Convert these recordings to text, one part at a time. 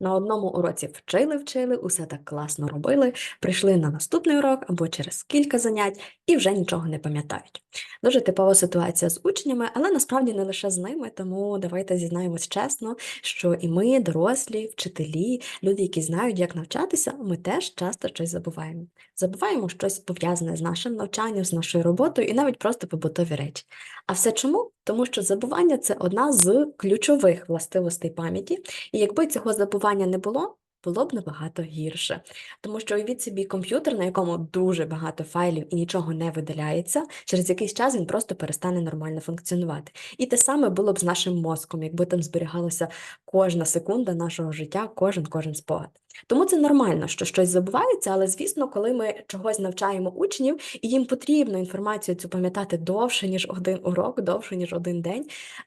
На одному уроці вчили, вчили, усе так класно робили, прийшли на наступний урок або через кілька занять і вже нічого не пам'ятають. Дуже типова ситуація з учнями, але насправді не лише з ними, тому давайте зізнаємось чесно, що і ми, дорослі, вчителі, люди, які знають, як навчатися, ми теж часто щось забуваємо. Забуваємо щось пов'язане з нашим навчанням, з нашою роботою і навіть просто побутові речі. А все чому? Тому що забування це одна з ключових властивостей пам'яті, і якби цього забування не було, було б набагато гірше. Тому що уявіть собі комп'ютер, на якому дуже багато файлів і нічого не видаляється, через якийсь час він просто перестане нормально функціонувати. І те саме було б з нашим мозком, якби там зберігалася кожна секунда нашого життя, кожен кожен спогад. Тому це нормально, що щось забувається, але звісно, коли ми чогось навчаємо учнів, і їм потрібно інформацію цю пам'ятати довше, ніж один урок, довше, ніж один день,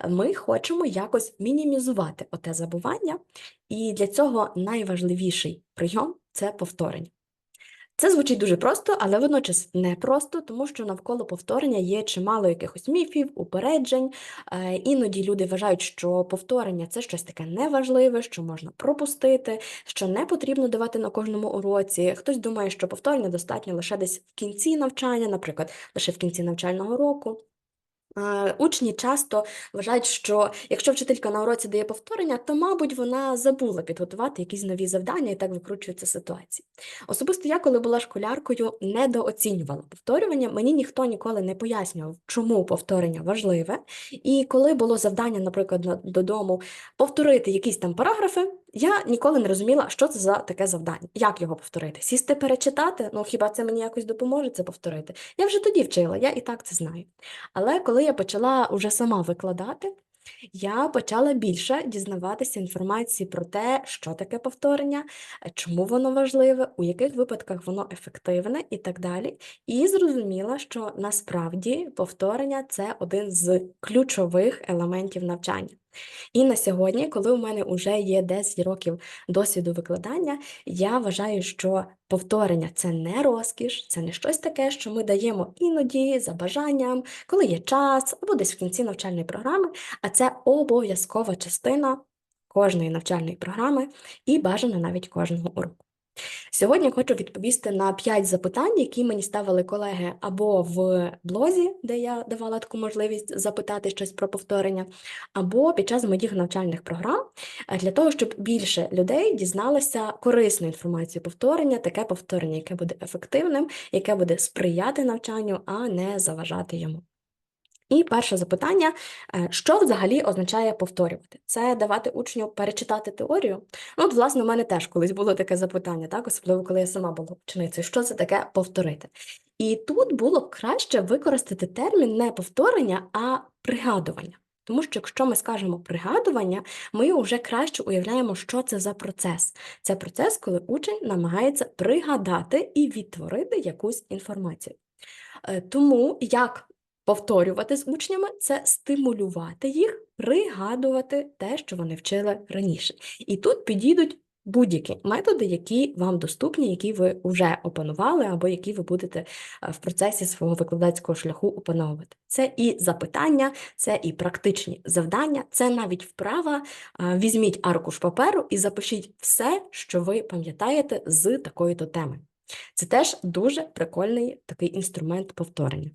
ми хочемо якось мінімізувати оте забування, і для цього найважливіший прийом це повторення. Це звучить дуже просто, але водночас не просто, тому що навколо повторення є чимало якихось міфів, упереджень. Е, Іноді люди вважають, що повторення це щось таке неважливе, що можна пропустити, що не потрібно давати на кожному уроці. Хтось думає, що повторення достатньо лише десь в кінці навчання, наприклад, лише в кінці навчального року. Е, Учні часто вважають, що якщо вчителька на уроці дає повторення, то, мабуть, вона забула підготувати якісь нові завдання і так викручується ситуація. Особисто я, коли була школяркою, недооцінювала повторювання. Мені ніхто ніколи не пояснював, чому повторення важливе. І коли було завдання, наприклад, на- додому повторити якісь там параграфи, я ніколи не розуміла, що це за таке завдання, як його повторити. Сісти перечитати, ну хіба це мені якось допоможе це повторити? Я вже тоді вчила, я і так це знаю. Але коли я почала уже сама викладати, я почала більше дізнаватися інформації про те, що таке повторення, чому воно важливе, у яких випадках воно ефективне і так далі. І зрозуміла, що насправді повторення це один з ключових елементів навчання. І на сьогодні, коли у мене вже є 10 років досвіду викладання, я вважаю, що повторення це не розкіш, це не щось таке, що ми даємо іноді за бажанням, коли є час, або десь в кінці навчальної програми, а це обов'язкова частина кожної навчальної програми і бажано навіть кожного уроку. Сьогодні хочу відповісти на 5 запитань, які мені ставили колеги або в блозі, де я давала таку можливість запитати щось про повторення, або під час моїх навчальних програм, е, для того, щоб більше людей дізналося корисну інформацію повторення, таке повторення, яке буде ефективним, яке буде сприяти навчанню, а не заважати йому. І перше запитання: е, що взагалі означає повторювати? Це давати учню перечитати теорію? Ну, от, власне, у мене теж колись було таке запитання, так, особливо коли я сама була ученицею, що це таке повторити? І тут було б краще використати термін не повторення, а пригадування. Тому що якщо ми скажемо пригадування, ми вже краще уявляємо, що це за процес. Це процес, коли учень намагається пригадати і відтворити якусь інформацію. Е, Тому як повторювати з учнями це стимулювати їх, пригадувати те, що вони вчили раніше. І тут підійдуть будь-які методи, які вам доступні, які ви вже опанували, або які ви будете е, в процесі свого викладацького шляху опановувати. Це і запитання, це і практичні завдання, це навіть вправа. е, Візьміть аркуш паперу і запишіть все, що ви пам'ятаєте з такої-то теми. Це теж дуже прикольний такий інструмент повторення.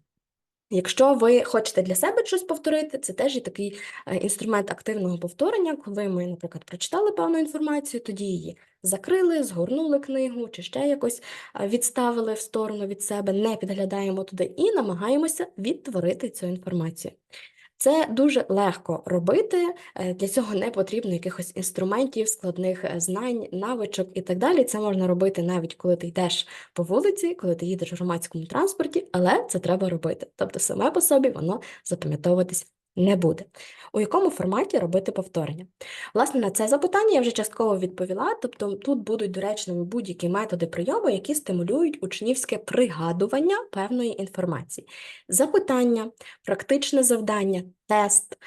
Якщо ви хочете для себе щось повторити, це теж є такий е, інструмент активного повторення, коли ми, наприклад, прочитали певну інформацію, тоді її закрили, згорнули книгу чи ще якось е, відставили в сторону від себе, не підглядаємо туди і намагаємося відтворити цю інформацію. Це дуже легко робити, е, для цього не потрібно якихось інструментів, складних е, знань, навичок і так далі. Це можна робити навіть коли ти йдеш по вулиці, коли ти їдеш в громадському транспорті, але це треба робити. Тобто саме по собі воно запам'ятовуватись не буде. У якому форматі робити повторення? Власне, на це запитання я вже частково відповіла, тобто тут будуть доречними будь-які методи прийому, які стимулюють учнівське пригадування певної інформації. Запитання, практичне завдання тест,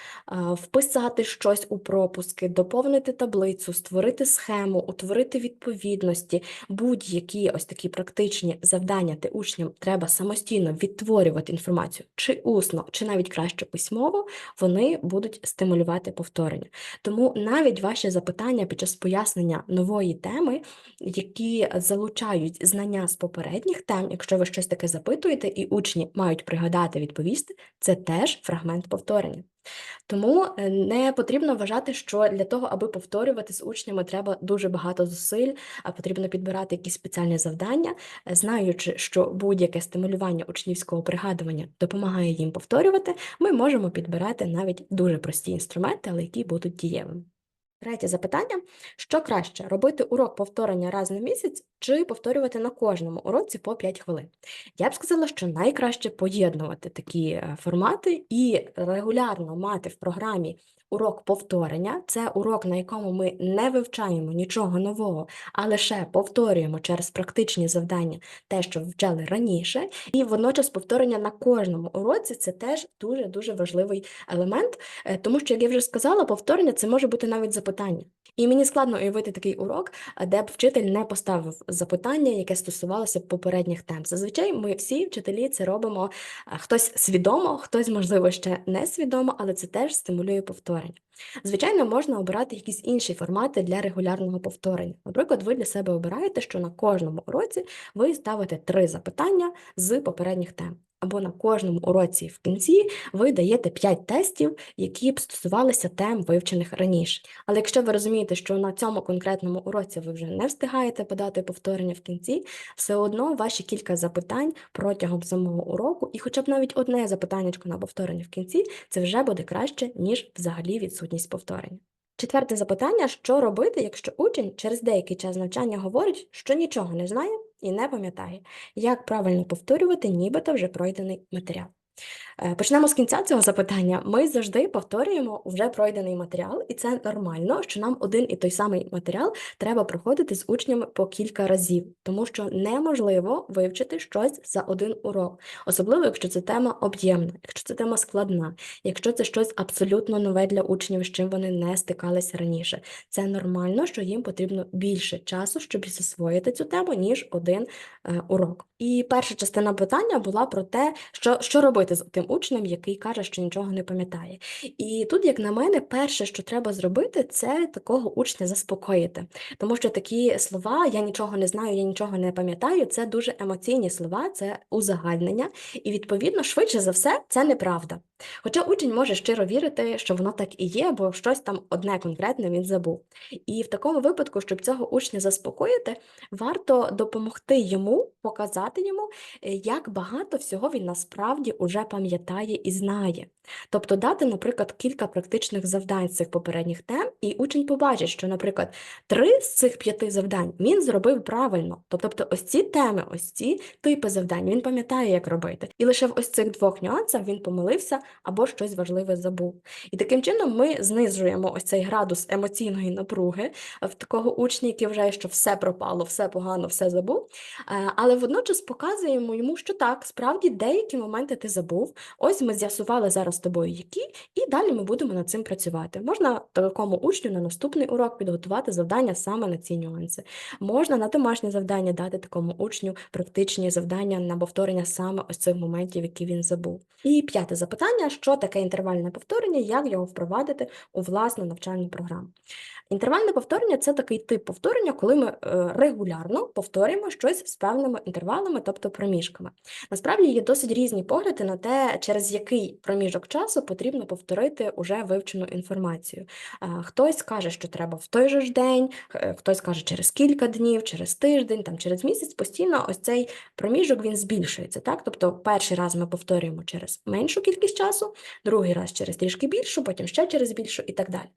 вписати щось у пропуски, доповнити таблицю, створити схему, утворити відповідності, будь-які ось такі практичні завдання, де учням треба самостійно відтворювати інформацію, чи усно, чи навіть краще письмово, вони будуть стимулювати повторення. Тому навіть ваші запитання під час пояснення нової теми, які залучають знання з попередніх тем, якщо ви щось таке запитуєте, і учні мають пригадати, відповісти, це теж фрагмент повторення. Тому е, не потрібно вважати, що для того, аби повторювати з учнями, треба дуже багато зусиль, а потрібно підбирати якісь спеціальні завдання, Е, знаючи, що будь-яке стимулювання учнівського пригадування допомагає їм повторювати, ми можемо підбирати навіть дуже прості інструменти, але які будуть дієвими. Третє запитання: що краще робити урок повторення раз на місяць чи повторювати на кожному уроці по 5 хвилин? Я б сказала, що найкраще поєднувати такі е, формати і регулярно мати в програмі урок повторення. Це урок, на якому ми не вивчаємо нічого нового, а лише повторюємо через практичні завдання те, що вивчали раніше. І водночас повторення на кожному уроці це теж дуже дуже важливий елемент, е, тому що, як я вже сказала, повторення це може бути навіть запитання. І мені складно уявити такий урок, де б вчитель не поставив запитання, яке стосувалося попередніх тем. Зазвичай ми всі вчителі це робимо хтось свідомо, хтось, можливо, ще не свідомо, але це теж стимулює повторення. Звичайно, можна обирати якісь інші формати для регулярного повторення. Наприклад, ви для себе обираєте, що на кожному уроці ви ставите три запитання з попередніх тем. Або на кожному уроці в кінці ви даєте 5 тестів, які б стосувалися тем, вивчених раніше. Але якщо ви розумієте, що на цьому конкретному уроці ви вже не встигаєте подати повторення в кінці, все одно ваші кілька запитань протягом самого уроку, і хоча б навіть одне запитаннячко на повторення в кінці, це вже буде краще, ніж взагалі відсутність повторення. Четверте запитання: що робити, якщо учень через деякий час навчання говорить, що нічого не знає і не пам'ятає, як правильно повторювати, нібито вже пройдений матеріал. Е, Почнемо з кінця цього запитання. Ми завжди повторюємо вже пройдений матеріал, і це нормально, що нам один і той самий матеріал треба проходити з учнями по кілька разів, тому що неможливо вивчити щось за один урок, особливо якщо це тема об'ємна, якщо це тема складна, якщо це щось абсолютно нове для учнів, з чим вони не стикалися раніше. Це нормально, що їм потрібно більше часу, щоб засвоїти цю тему, ніж один е, урок. І перша частина питання була про те, що, що робити з тим учнем, який каже, що нічого не пам'ятає. І тут, як на мене, перше, що треба зробити, це такого учня заспокоїти. Тому що такі слова Я нічого не знаю, я нічого не пам'ятаю, це дуже емоційні слова, це узагальнення, і відповідно, швидше за все, це неправда. Хоча учень може щиро вірити, що воно так і є, бо щось там одне конкретне він забув. І в такому випадку, щоб цього учня заспокоїти, варто допомогти йому, показати йому, е, як багато всього він насправді уже пам'ятає і знає. Тобто дати, наприклад, кілька практичних завдань з цих попередніх тем, і учень побачить, що, наприклад, три з цих п'яти завдань він зробив правильно. Тобто, ось ці теми, ось ці типи завдань, він пам'ятає, як робити. І лише в ось цих двох нюансах він помилився або щось важливе забув. І таким чином ми знижуємо ось цей градус емоційної напруги в такого учня, який вважає, що все пропало, все погано, все забув. Е, Але водночас показуємо йому, що так, справді деякі моменти ти забув. Ось ми з'ясували зараз з тобою, які, і далі ми будемо над цим працювати. Можна такому учню на наступний урок підготувати завдання саме на ці нюанси. Можна на домашнє завдання дати такому учню практичні завдання на повторення саме ось цих моментів, які він забув. І п'яте запитання: що таке інтервальне повторення, як його впровадити у власну навчальну програму. Інтервальне повторення це такий тип повторення, коли ми е, регулярно повторюємо щось з певними інтервалами, тобто проміжками. Насправді є досить різні погляди на те, через який проміжок часу потрібно повторити уже вивчену інформацію. Хтось каже, що треба в той же ж день, е, хтось каже через кілька днів, через тиждень, там через місяць. Постійно ось цей проміжок він збільшується. Так? Тобто перший раз ми повторюємо через меншу кількість часу, другий раз через трішки більшу, потім ще через більшу і так далі.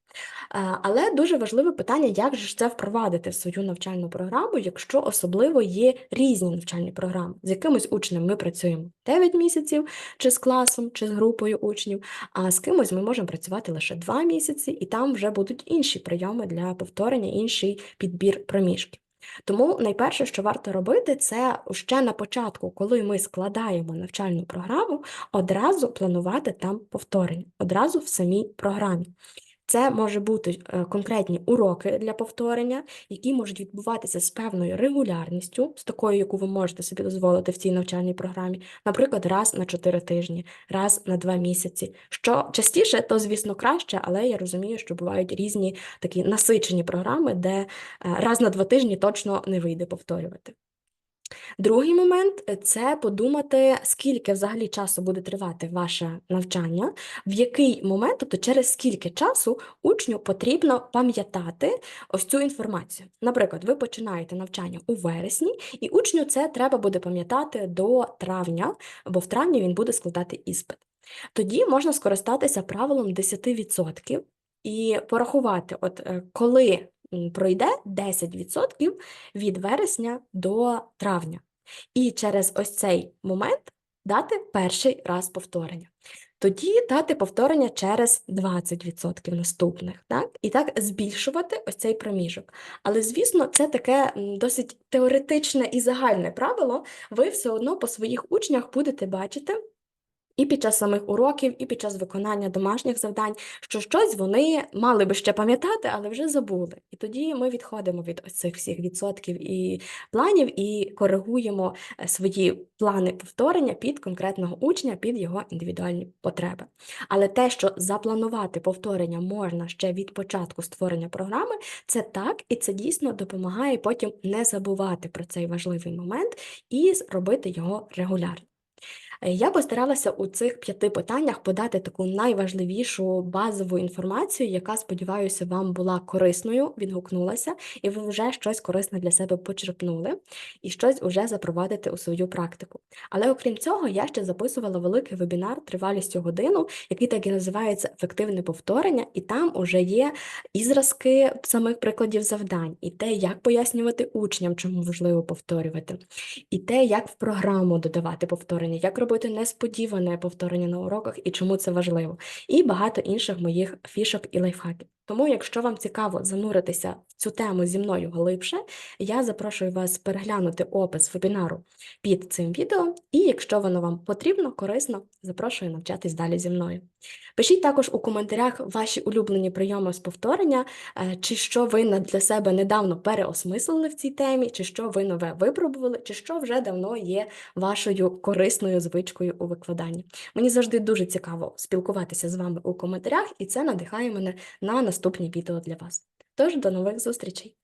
Але дуже важливе питання, як же це впровадити в свою навчальну програму, якщо особливо є різні навчальні програми, з якимось учнем ми працюємо 9 місяців, чи з класом, чи з групою учнів, а з кимось ми можемо працювати лише 2 місяці, і там вже будуть інші прийоми для повторення, інший підбір проміжків. Тому найперше, що варто робити, це ще на початку, коли ми складаємо навчальну програму, одразу планувати там повторення, одразу в самій програмі. Це може бути е, конкретні уроки для повторення, які можуть відбуватися з певною регулярністю, з такою, яку ви можете собі дозволити в цій навчальній програмі, наприклад, раз на 4 тижні, раз на 2 місяці. Що частіше, то звісно краще, але я розумію, що бувають різні такі насичені програми, де е, раз на 2 тижні точно не вийде повторювати. Другий момент це подумати, скільки взагалі часу буде тривати ваше навчання, в який момент, тобто через скільки часу учню потрібно пам'ятати ось цю інформацію. Наприклад, ви починаєте навчання у вересні, і учню це треба буде пам'ятати до травня, бо в травні він буде складати іспит. Тоді можна скористатися правилом 10% і порахувати, от е, коли пройде 10% від вересня до травня. І через ось цей момент дати перший раз повторення. Тоді дати повторення через 20% наступних, так? І так збільшувати ось цей проміжок. Але, звісно, це таке досить теоретичне і загальне правило. Ви все одно по своїх учнях будете бачити. І під час самих уроків, і під час виконання домашніх завдань, що щось вони мали би ще пам'ятати, але вже забули. І тоді ми відходимо від ось цих всіх відсотків і планів і коригуємо е, свої плани повторення під конкретного учня, під його індивідуальні потреби. Але те, що запланувати повторення можна ще від початку створення програми, це так, і це дійсно допомагає потім не забувати про цей важливий момент і робити його регулярно. Я постаралася у цих п'яти питаннях подати таку найважливішу базову інформацію, яка, сподіваюся, вам була корисною, відгукнулася, і ви вже щось корисне для себе почерпнули і щось уже запровадите у свою практику. Але окрім цього, я ще записувала великий вебінар тривалістю годину, який так і називається ефективне повторення, і там уже є і зразки самих прикладів завдань, і те, як пояснювати учням, чому важливо повторювати, і те, як в програму додавати повторення, як робити несподіване повторення на уроках і чому це важливо, і багато інших моїх фішок і лайфхаків. Тому, якщо вам цікаво зануритися в цю тему зі мною глибше, я запрошую вас переглянути опис вебінару під цим відео, і якщо воно вам потрібно, корисно, запрошую навчатись далі зі мною. Пишіть також у коментарях ваші улюблені прийоми з повторення, е, чи що ви для себе недавно переосмислили в цій темі, чи що ви нове випробували, чи що вже давно є вашою корисною звичкою у викладанні. Мені завжди дуже цікаво спілкуватися з вами у коментарях, і це надихає мене на наступні відео для вас. Тож до нових зустрічей!